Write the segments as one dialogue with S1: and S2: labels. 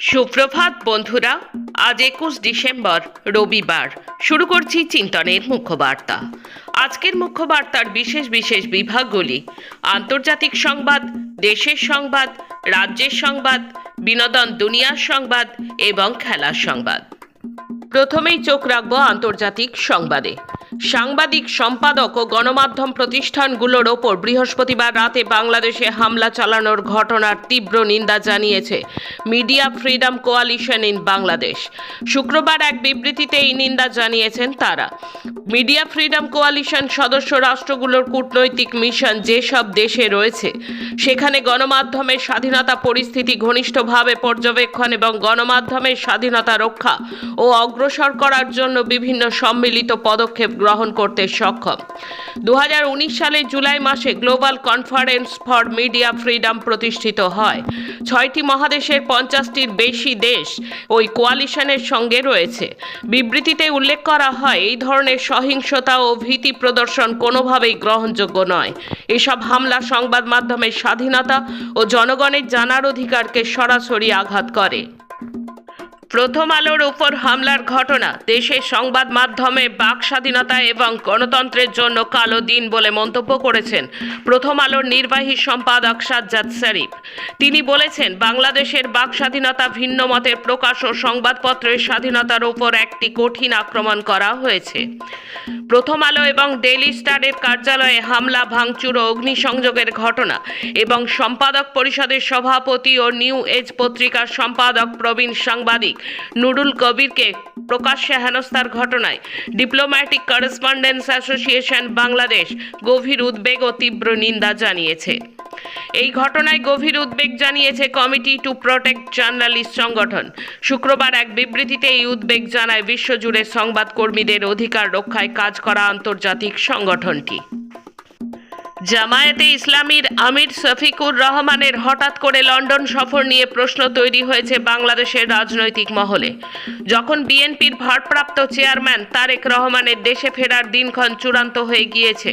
S1: সুপ্রভাত, বন্ধুরা। আজ একুশ ডিসেম্বর, রবিবার। শুরু করছি চিন্তনের মুখ্য বার্তা আজকের মুখ্য বার্তার বিশেষ বিশেষ বিভাগগুলি। আন্তর্জাতিক সংবাদ, দেশের সংবাদ, রাজ্যের সংবাদ, বিনোদন দুনিয়ার সংবাদ এবং খেলার সংবাদ। প্রথমেই চোখ রাখব আন্তর্জাতিক সংবাদে। সাংবাদিক, সম্পাদক ও গণমাধ্যম প্রতিষ্ঠানগুলোর ওপর বৃহস্পতিবার রাতে বাংলাদেশে হামলা চালানোর ঘটনার তীব্র নিন্দা জানিয়েছে media freedom coalition in Bangladesh. শুক্রবার এক বিবৃতিতে এই নিন্দা জানিয়েছেন তারা। মিডিয়া ফ্রিডম কোয়ালিশন সদস্য রাষ্ট্রগুলোর কূটনৈতিক মিশন যেসব দেশে রয়েছে, সেখানে গণমাধ্যমের স্বাধীনতা পরিস্থিতি ঘনিষ্ঠভাবে পর্যবেক্ষণ এবং গণমাধ্যমের স্বাধীনতা রক্ষা ও অগ্রসর করার জন্য বিভিন্ন সম্মিলিত পদক্ষেপ গ্রহণ করতে সক্ষম। দু হাজার উনিশ সালের জুলাই মাসে global conference for media freedom প্রতিষ্ঠিত হয়। ছয়টি মহাদেশের পঞ্চাশটির বেশি দেশ ওই কোয়ালিশনের সঙ্গে রয়েছে। বিবৃতিতে উল্লেখ করা হয়, এই ধরনের সহিংসতা ও ভীতি প্রদর্শন কোনোভাবেই গ্রহণযোগ্য নয়। এসব হামলা সংবাদ মাধ্যমের স্বাধীনতা ও জনগণের জানার অধিকারকে সরাসরি আঘাত করে। প্রথম আলোর উপর হামলার ঘটনা। দেশের সংবাদ মাধ্যমে বাক স্বাধীনতা এবং গণতন্ত্রের জন্য কালো দিন বলে মন্তব্য করেছেন প্রথম আলোর নির্বাহী সম্পাদক সাজ্জাদ শরীফ। তিনি বলেছেন, বাংলাদেশের বাক স্বাধীনতা ভিন্ন মতের প্রকাশ ও সংবাদপত্রের স্বাধীনতার উপর একটি কঠিন আক্রমণ করা হয়েছে। প্রথম আলো এবং ডেইলি স্টারের কার্যালয়ে হামলা, ভাঙচুর ও অগ্নিসংযোগের ঘটনা এবং সম্পাদক পরিষদের সভাপতি ও নিউ এজ পত্রিকার সম্পাদক প্রবীণ সাংবাদিক নুরুল কবিরকে প্রকাশ্যে হেনস্থার ঘটনায় ডিপ্লোম্যাটিক করেসপন্ডেন্স অ্যাসোসিয়েশন বাংলাদেশ গভীর উদ্বেগ ও তীব্র নিন্দা জানিয়েছে। এই ঘটনায় গভীর উদ্বেগ জানিয়েছে কমিটি টু প্রোটেক্ট জার্নালিস্ট সংগঠন। শুক্রবার এক বিবৃতিতে এই উদ্বেগ জানায় বিশ্বজুড়ে সংবাদকর্মীদের অধিকার রক্ষায় কাজ করা আন্তর্জাতিক সংগঠনটি। জামায়াতে ইসলামীর আমির শফিকুর রহমানের হঠাৎ করে লন্ডন সফর নিয়ে প্রশ্ন তৈরি হয়েছে বাংলাদেশের রাজনৈতিক মহলে। যখন বিএনপির ভারপ্রাপ্ত চেয়ারম্যান তারেক রহমানের দেশে ফেরার দিনক্ষণ চূড়ান্ত হয়ে গিয়েছে,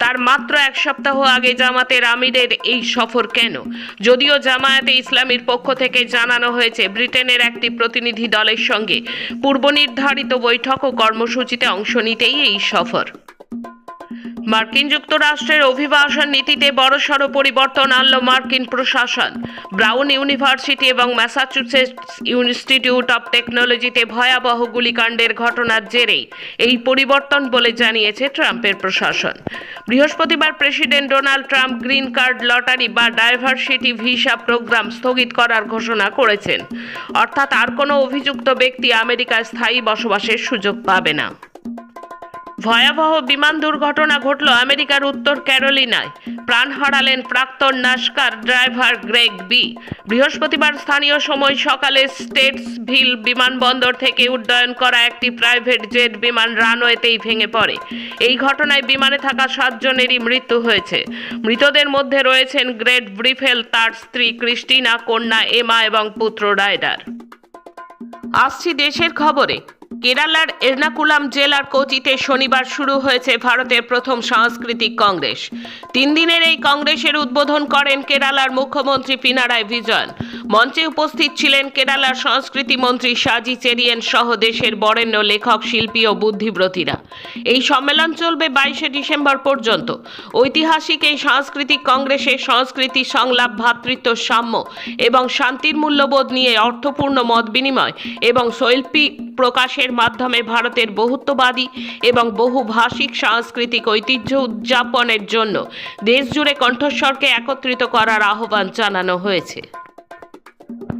S1: তার মাত্র এক সপ্তাহ আগে জামাতের আমিরের এই সফর কেন? যদিও জামায়াতে ইসলামীর পক্ষ থেকে জানানো হয়েছে, ব্রিটেনের একটি প্রতিনিধি দলের সঙ্গে পূর্বনির্ধারিত বৈঠক ও কর্মসূচিতে অংশ নিতেই এই সফর। মার্কিন যুক্তরাষ্ট্রের অভিবাসন নীতিতে বড়সড় পরিবর্তন আনল মার্কিন প্রশাসন। ব্রাউন ইউনিভার্সিটি এবং ম্যাসাচুসেটস ইনস্টিটিউট অব টেকনোলজিতে ভয়াবহ গুলিকাণ্ডের ঘটনার জেরেই এই পরিবর্তন বলে জানিয়েছে ট্রাম্পের প্রশাসন। বৃহস্পতিবার president Donald Trump green card lottery বা ডাইভার্সিটি ভিসা প্রোগ্রাম স্থগিত করার ঘোষণা করেছেন। অর্থাৎ আর কোনো অভিযুক্ত ব্যক্তি আমেরিকায় স্থায়ী বসবাসের সুযোগ পাবে না। ভয়াবহ বিমান দুর্ঘটনা ঘটল আমেরিকার উত্তর ক্যারোলিনায়। প্রাণ হারালেন প্রাক্তন নাস্কার ড্রাইভার গ্রেগ বি। বৃহস্পতিবার স্থানীয় সময় সকালে স্টেটসভিল বিমানবন্দর থেকে উড্ডয়ন করা একটি প্রাইভেট জেট বিমান রানওয়েতেই ভেঙে পড়ে। এই ঘটনায় বিমানে থাকা সাতজনেরই মৃত্যু হয়েছে। মৃতদের মধ্যে রয়েছেন গ্রেট ব্রিফেল, তার স্ত্রী ক্রিস্টিনা, কন্যা এমা এবং পুত্র রাইডার আসছি দেশের খবরে। কেরালার এর্নাকুলাম জেলার কোচিতে শনিবার শুরু হয়েছে ভারতের প্রথম সাংস্কৃতিক কংগ্রেস। তিন দিনের এই কংগ্রেসের উদ্বোধন করেন কেরালার মুখ্যমন্ত্রী পিনারায় বিজয়ন মঞ্চে উপস্থিত ছিলেন কেরালার সংস্কৃতি মন্ত্রী সাজি চেরিয়েন সহ দেশের বরেণ্য লেখক, শিল্পী ও বুদ্ধিব্রতীরা। এই সম্মেলন চলবে বাইশে ডিসেম্বর পর্যন্ত। ঐতিহাসিক এই সাংস্কৃতিক কংগ্রেসে সংস্কৃতি সংলাপ ভ্রাতৃত্ব সাম্য এবং শান্তির মূল্যবোধ নিয়ে অর্থপূর্ণ মত বিনিময় এবং শৈল্পিক প্রকাশের মাধ্যমে ভারতের বহুত্ববাদী এবং বহুভাষিক সাংস্কৃতিক ঐতিহ্য উদযাপনের জন্য দেশজুড়ে কণ্ঠস্বরকে একত্রিত করার আহ্বান জানানো হয়েছে।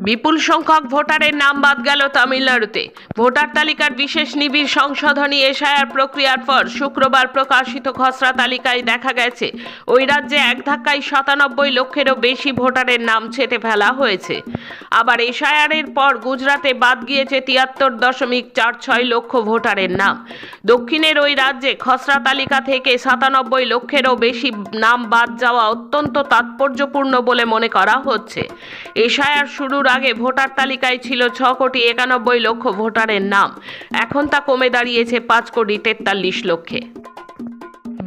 S1: বিপুল সংখ্যক ভোটারের নাম বাদ গেল তামিলনাড়ুতে। ভোটার তালিকার বিশেষ নিবিড় সংশোধনী এশায়ার প্রক্রিয়ার পর শুক্রবার প্রকাশিত খসড়া তালিকায় দেখা গেছে, ওই রাজ্যে এক ধাক্কায় সাতানব্বই লক্ষেরও বেশি ভোটারের নাম ছেটে ফেলা হয়েছে। আবার এশায়ারের পর গুজরাটে বাদ গিয়েছে তিয়াত্তর দশমিক চার ছয় লক্ষ ভোটারের নাম। দক্ষিণের ওই রাজ্যে খসড়া তালিকা থেকে সাতানব্বই লক্ষেরও বেশি নাম বাদ যাওয়া অত্যন্ত তাৎপর্যপূর্ণ বলে মনে করা হচ্ছে। এশায়ার শুরুর আগে ভোটার তালিকায় ছিল ছ কোটি একানব্বই লক্ষ ভোটারের নাম। এখন তা কমে দাঁড়িয়েছে পাঁচ কোটি তেতাল্লিশ লক্ষে।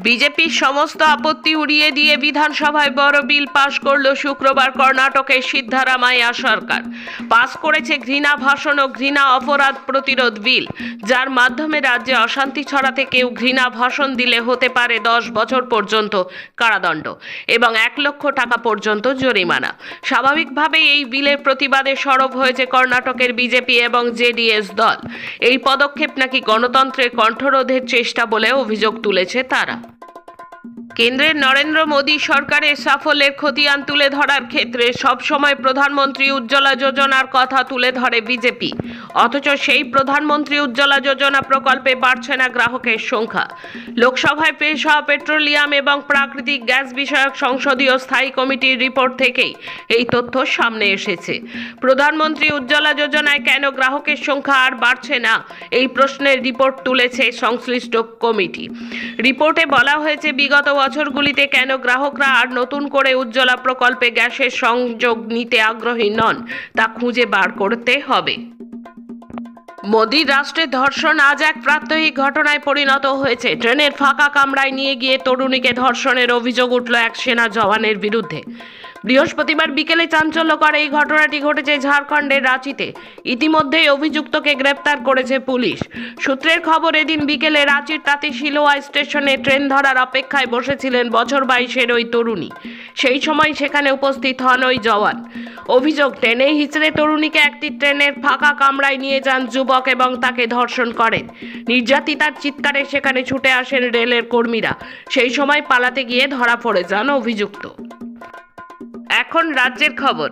S1: বিজেপির সমস্ত আপত্তি উড়িয়ে দিয়ে বিধানসভায় বড় বিল পাশ করল শুক্রবার কর্ণাটকের সিদ্ধারামাইয়া সরকার। পাশ করেছে ঘৃণা ভাষণ ও ঘৃণা অপরাধ প্রতিরোধ বিল, যার মাধ্যমে রাজ্যে অশান্তি ছড়াতে কেউ ঘৃণা ভাষণ দিলে হতে পারে দশ বছর পর্যন্ত কারাদণ্ড এবং এক লক্ষ টাকা পর্যন্ত জরিমানা। স্বাভাবিকভাবেই এই বিলের প্রতিবাদে সরব হয়েছে কর্ণাটকের বিজেপি এবং জেডিএস দল। এই পদক্ষেপ নাকি গণতন্ত্রের কণ্ঠরোধের চেষ্টা বলে অভিযোগ তুলেছে তারা। কেন্দ্রের নরেন্দ্র মোদী সরকারের সাফল্যের খতিয়ান তুলে ধরার ক্ষেত্রে সবসময় প্রধানমন্ত্রী উজ্জ্বলা যোজনার কথা তুলে ধরে বিজেপি। অথচ সেই প্রধানমন্ত্রী উজ্জ্বলা যোজনা প্রকল্পে বাড়ছে না গ্রাহকের সংখ্যা। লোকসভায় পেশ হওয়া পেট্রোলিয়াম এবং প্রাকৃতিক গ্যাস বিষয়ক সংসদীয় স্থায়ী কমিটির রিপোর্ট থেকেই এই তথ্য সামনে এসেছে। প্রধানমন্ত্রী উজ্জ্বলা যোজনায় কেন গ্রাহকের সংখ্যা আর বাড়ছে না? এই প্রশ্নের রিপোর্ট তুলেছে সংশ্লিষ্ট কমিটি। রিপোর্টে বলা হয়েছে, বিগত বছরগুলিতে কেন গ্রাহকরা আর নতুন করে উজ্জ্বলা প্রকল্পে গ্যাসের সংযোগ নিতে আগ্রহী নন, তা খুঁজে বার করতে হবে। মোদীর রাষ্ট্রে ধর্ষণ আজ এক প্রাত্যহিক ঘটনায় পরিণত হয়েছে। ট্রেনের ফাঁকা কামড়ায় নিয়ে গিয়ে তরুণীকে ধর্ষণের অভিযোগ উঠল এক সেনা জওয়ানের বিরুদ্ধে। বৃহস্পতিবার বিকেলে চাঞ্চল্যকর এই ঘটনাটি ঘটেছে ঝাড়খণ্ডের রাঁচিতে। ইতিমধ্যেই অভিযুক্তকে গ্রেপ্তার করেছে পুলিশ। সূত্রের খবর, এদিন বিকেলে রাঁচির তাঁতি শিলোয়া স্টেশনে ট্রেন ধরার অপেক্ষায় বসেছিলেন বছর বাইশের ওই তরুণী। সেই সময় সেখানে উপস্থিত হন ওই জওয়ান। অভিযোগ ট্রেনে হিচড়ে তরুণীকে একটি ট্রেনের ফাঁকা কামরায় নিয়ে যান যুবক এবং তাকে ধর্ষণ করেন। নির্যাতিতার চিৎকারে সেখানে ছুটে আসেন রেলের কর্মীরা। সেই সময় পালাতে গিয়ে ধরা পড়ে যান অভিযুক্ত। এখন রাজ্যের খবর।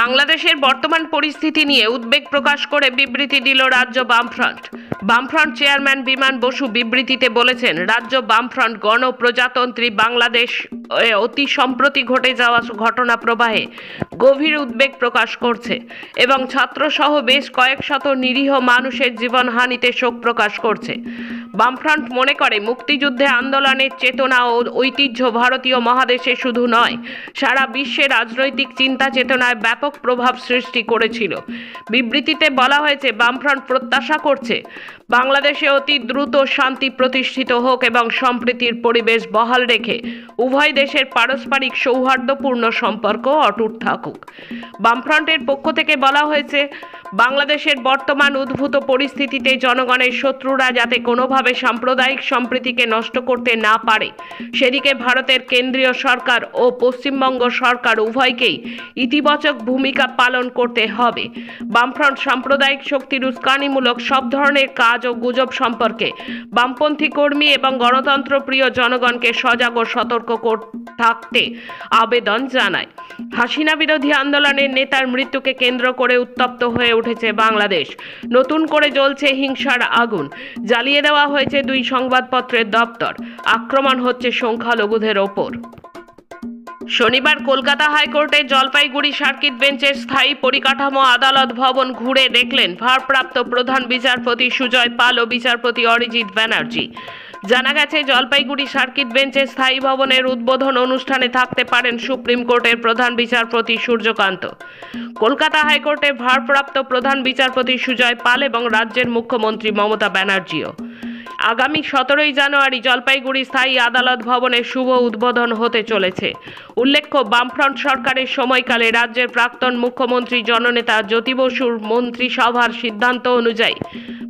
S1: বাংলাদেশের বর্তমান পরিস্থিতি নিয়ে উদ্বেগ প্রকাশ করে বিবৃতি দিল রাজ্য বামফ্রন্ট। বামফ্রন্ট চেয়ারম্যান বিমান বসু বিবৃতিতে বলেছেন, রাজ্য বামফ্রন্ট গণপ্রজাতন্ত্রী বাংলাদেশ অতি সম্প্রতি ঘটে যাওয়া ঘটনা প্রবাহে গভীর উদ্বেগ প্রকাশ করছে এবং ছাত্রসহ বেশ কয়েক শত নিরীহ মানুষের জীবনহানিতে শোক প্রকাশ করছে। বামফ্রন্ট মনে করে, মুক্তিযুদ্ধে আন্দোলনের চেতনা ও ঐতিহ্য ভারতীয় মহাদেশে শুধু নয়, সারা বিশ্বে রাজনৈতিক চিন্তা চেতনায় ব্যাপক প্রভাব সৃষ্টি করেছিল। বিবৃতিতে বলা হয়েছে, বামফ্রন্ট প্রত্যাশা করছে, বাংলাদেশে অতি দ্রুত শান্তি প্রতিষ্ঠিত হোক এবং সম্প্রীতির পরিবেশ বহাল রেখে উভয় দেশের পারস্পরিক সৌহার্দ্যপূর্ণ সম্পর্ক অটুট থাকুক। বামফ্রন্টের পক্ষ থেকে বলা হয়েছে, বাংলাদেশের বর্তমান উদ্ভূত পরিস্থিতিতে জনগণের শত্রুরা যাতে কোনোভাবে সাম্প্রদায়িক সম্প্রীতিকে নষ্ট করতে না পারে। সেদিকে ভারতের কেন্দ্রীয় সরকার ও পশ্চিমবঙ্গ সরকার উভয়কেই ইতিবাচক ভূমিকা পালন করতে হবে। বামফ্রন্ট সাম্প্রদায়িক শক্তির উস্কানিমূলক সব ধরনের কাজ ও গুজব সম্পর্কে বামপন্থী কর্মী এবং গণতন্ত্র প্রিয় জনগণকে সজাগ ও সতর্ক থাকতে আবেদন জানায়। হাসিনা বিরোধী আন্দোলনের নেতার মৃত্যুকে কেন্দ্র করে উত্তপ্ত হয়ে উঠেছে বাংলাদেশ। নতুন করে জ্বলছে হিংসার আগুন। জ্বালিয়ে দেওয়া হয়েছে দুই সংবাদপত্রের দপ্তর। আক্রমণ হচ্ছে সংখ্যালঘুদের ওপর। শনিবার কলকাতা হাইকোর্টে জলপাইগুড়ি সার্কিট বেঞ্চের স্থায়ী পরিকাঠামো আদালত ভবন ঘুরে দেখলেন ভারপ্রাপ্ত প্রধান বিচারপতি সুজয় পাল ও বিচারপতি অরিজিৎ ব্যানার্জি। জানা গেছে, জলপাইগুড়ি সার্কিট বেঞ্চের স্থায়ী ভবনের উদ্বোধন অনুষ্ঠানে থাকতে পারেন সুপ্রিম কোর্টের প্রধান বিচারপতি সূর্যকান্ত। কলকাতা হাইকোর্টের ভারপ্রাপ্ত প্রধান বিচারপতি সুজয় পাল এবং রাজ্যের মুখ্যমন্ত্রী মমতা ব্যানার্জিও। আগামী সতেরোই জানুয়ারি জলপাইগুড়ি স্থায়ী আদালত ভবনের শুভ উদ্বোধন হতে চলেছে। উল্লেখ্য, বামফ্রন্ট সরকারের সময়কালে রাজ্যের প্রাক্তন মুখ্যমন্ত্রী জননেতা জ্যোতি বসুর মন্ত্রিসভার সিদ্ধান্ত অনুযায়ী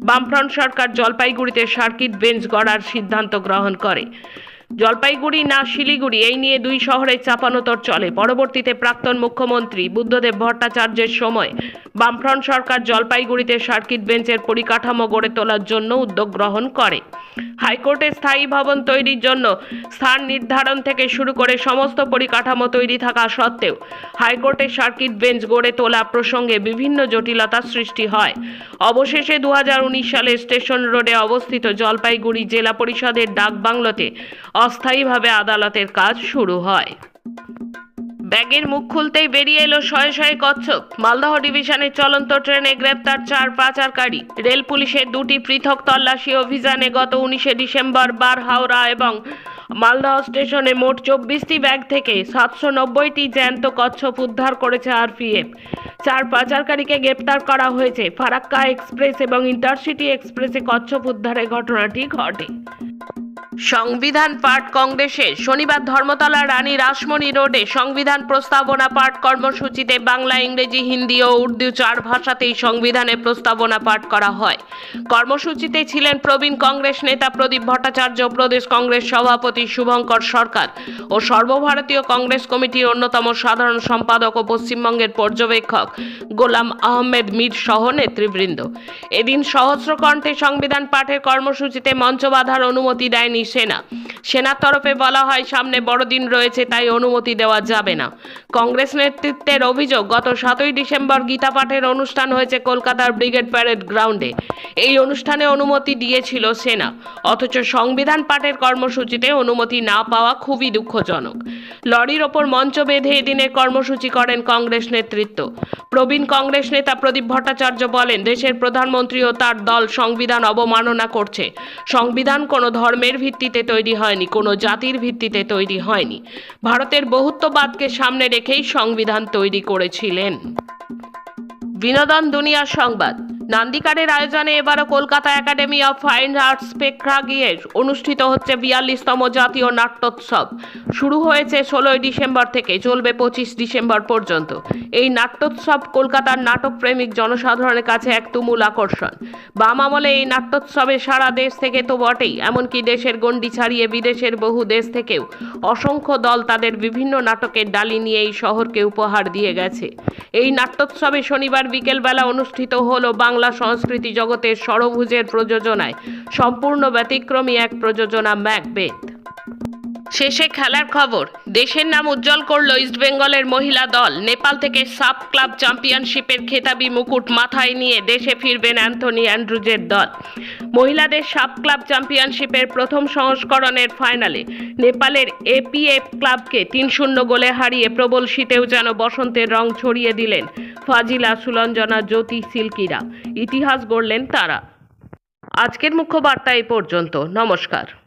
S1: বামফ্রন্ট সরকার জলপাইগুড়িতে সার্কিট বেঞ্চ গড়ার সিদ্ধান্ত গ্রহণ করে। জলপাইগুড়ি, না শিলিগুড়ি, এই নিয়ে দুই শহরে চাপানোতর চলে। পরবর্তীতে প্রাক্তন মুখ্যমন্ত্রী বুদ্ধদেব ভট্টাচার্যের সময় বামফ্রন্ট সরকার জলপাইগুড়িতে সার্কিট বেঞ্চের পরিকাঠামো গড়ে তোলার জন্য উদ্যোগ গ্রহণ করে। হাইকোর্টে স্থায়ী ভবন তৈরির জন্য স্থান নির্ধারণ থেকে শুরু করে সমস্ত পরিকাঠামো তৈরি থাকা সত্ত্বেও হাইকোর্টে সার্কিট বেঞ্চ গড়ে তোলা প্রসঙ্গে বিভিন্ন জটিলতার সৃষ্টি হয়। অবশেষে দু হাজার উনিশ সালে স্টেশন রোডে অবস্থিত জলপাইগুড়ি জেলা পরিষদের ডাকবাংলোতে অস্থায়ীভাবে আদালতের কাজ শুরু হয়। ব্যাগের মুখ খুলতেই বেরিয়ে এলো শয়ে শয়ে কচ্ছপ। মালদহ ডিভিশনের চলন্ত ট্রেনে গ্রেপ্তার চার পাচারকারী। রেল পুলিশের দুটি পৃথক তল্লাশি অভিযানে গত উনিশে ডিসেম্বর বার হাওড়া এবং মালদহ স্টেশনে মোট চব্বিশটি ব্যাগ থেকে সাতশো নব্বইটি জ্যান্ত কচ্ছপ উদ্ধার করেছে আরপিএফ। চার পাচারকারীকে গ্রেপ্তার করা হয়েছে। ফারাক্কা এক্সপ্রেস এবং ইন্টারসিটি এক্সপ্রেসে কচ্ছপ উদ্ধারের ঘটনাটি ঘটে। সংবিধান পাঠ কংগ্রেসে শনিবার ধর্মতলা রানী রাসমণি রোডে সংবিধান প্রস্তাবনা পাঠ কর্মসূচিতে বাংলা, ইংরেজি, হিন্দি ও উর্দু চার ভাষাতেই সংবিধানের প্রস্তাবনা পাঠ করা হয়। কর্মসূচিতে ছিলেন প্রবীণ কংগ্রেস নেতা প্রদীপ ভট্টাচার্য, প্রদেশ কংগ্রেস সভাপতি শুভঙ্কর সরকার ও সর্বভারতীয় কংগ্রেস কমিটির অন্যতম সাধারণ সম্পাদক ও পশ্চিমবঙ্গের পর্যবেক্ষক গোলাম আহমেদ মীর সহ নেতৃবৃন্দ। এদিন সহস্র কণ্ঠে সংবিধান পাঠের কর্মসূচিতে মঞ্চ বাঁধার অনুমতি দেয়নি সেনা। সেনার তরফে বলা হয়, সামনে বড়দিন রয়েছে, তাই অনুমতি দেওয়া যাবে না। কংগ্রেস নেতৃত্বের অভিযোগ, গত সাতই ডিসেম্বর গীতা পাঠের অনুষ্ঠান হয়েছে কলকাতার ব্রিগেড প্যারেড গ্রাউন্ডে। এই অনুষ্ঠানে অনুমতি দিয়েছিল সেনা। অথচ সংবিধান পাঠের কর্মসূচিতে অনুমতি না পাওয়া খুবই দুঃখজনক। লরির ওপর মঞ্চ বেঁধে এদিনের কর্মসূচি করেন কংগ্রেস নেতৃত্ব। প্রবীণ কংগ্রেস নেতা প্রদীপ ভট্টাচার্য বলেন, দেশের প্রধানমন্ত্রী ও তার দল সংবিধান অবমাননা করছে। সংবিধান কোনো ধর্মের ভিত্তিতে তৈরি হয়নি, কোনো জাতির ভিত্তিতে তৈরি হয়নি। ভারতের বহুত্ববাদকে সামনে রেখেই সংবিধান তৈরি করেছিলেন। বিনোদন দুনিয়া সংবাদ। নান্দিকারের আয়োজনে এবারও Kolkata academy of fine arts প্রেক্ষাগৃহে অনুষ্ঠিত হচ্ছে বিয়াল্লিশতম জাতীয় নাট্যোৎসব। শুরু হয়েছে ষোলোই ডিসেম্বর থেকে, চলবে পঁচিশ ডিসেম্বর পর্যন্ত। এই নাট্যোৎসব কলকাতার নাটক প্রেমিক জনসাধারণের কাছে এক তুমুল আকর্ষণ। বাম আমলে এই নাট্যোৎসবে সারা দেশ থেকে তো বটেই, এমনকি দেশের গণ্ডি ছাড়িয়ে বিদেশের বহু দেশ থেকেও অসংখ্য দল তাদের বিভিন্ন নাটকের ডালি নিয়ে এই শহরকে উপহার দিয়ে গেছে। এই নাট্যোৎসবে শনিবার বিকেলবেলা অনুষ্ঠিত হলো বাংলা সংস্কৃতি জগতের সরভুজের প্রযোজনায় সম্পূর্ণ ব্যতিক্রমী এক প্রযোজনা ম্যাকবেথ। শেষে খেলার খবর। দেশের নাম উজ্জ্বল করল ইস্টবেঙ্গলের মহিলা দল। নেপাল থেকে সাব ক্লাব চ্যাম্পিয়নশিপের খেতাবি মুকুট মাথায় নিয়ে দেশে ফিরবেন অ্যান্থনি অ্যান্ড্রুজের দল। মহিলাদের সাব ক্লাব চ্যাম্পিয়নশিপের প্রথম সংস্করণের ফাইনালে নেপালের এপিএফ ক্লাবকে তিন শূন্য গোলে হারিয়ে প্রবল শীতেও যেন বসন্তের রং ছড়িয়ে দিলেন ফাজিলা সুলঞ্জনা জ্যোতি সিল্কিরা। ইতিহাস গড়লেন তারা। আজকের মুখ্য বার্তা এই পর্যন্ত। নমস্কার।